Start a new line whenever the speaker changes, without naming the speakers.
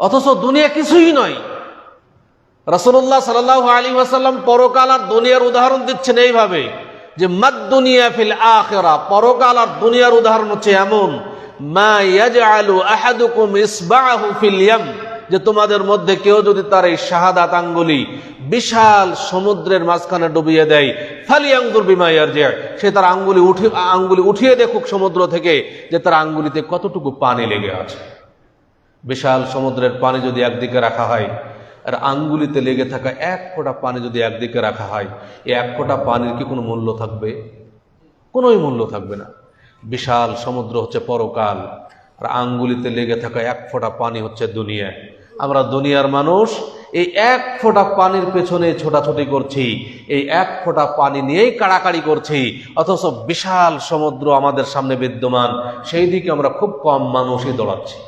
অথচ দুনিয়া কিছুই নয়। রসুল্লাহ সাল আলী আসাল্লাম পরকাল আর দুনিয়ার উদাহরণ দিচ্ছেন এইভাবে যে, মাদ দুনিয়া ফিল আখেরা পরকাল আর দুনিয়ার উদাহরণ হচ্ছে এমন, মা ইয়াজআলু আহাদুকুম ইসবাহু ফিল ইয়াম যে, তোমাদের মধ্যে কেউ যদি তার এই শাহাদাত আঙ্গুলি বিশাল সমুদ্রের মাঝখানে ডুবিয়ে দেয় ফালি আঙ্গুর বিমা ইয়ারজিআ সে তার আঙ্গুলি উঠে, আঙ্গুলি উঠিয়ে দেখুক সমুদ্র থেকে যে, তার আঙ্গুলিতে কতটুকু পানি লেগে আছে। বিশাল সমুদ্রের পানি যদি একদিকে রাখা হয়, আর আঙ্গুলিতে লেগে থাকা এক ফোঁটা পানি যদি একদিকে রাখা হয়, এই এক ফোঁটা পানির কি কোনো মূল্য থাকবে? কোনোই মূল্য থাকবে না। বিশাল সমুদ্র হচ্ছে পরকাল, আর আঙ্গুলিতে লেগে থাকা এক ফোঁটা পানি হচ্ছে দুনিয়া। আমরা দুনিয়ার মানুষ, এই এক ফোঁটা পানির পেছনে ছোটাছুটি করছি, এই এক ফোঁটা পানি নিয়েই কাড়াকাড়ি করছি, অথচ বিশাল সমুদ্র আমাদের সামনে বিদ্যমান, সেই দিকে আমরা খুব কম মানুষই দৌড়াচ্ছি।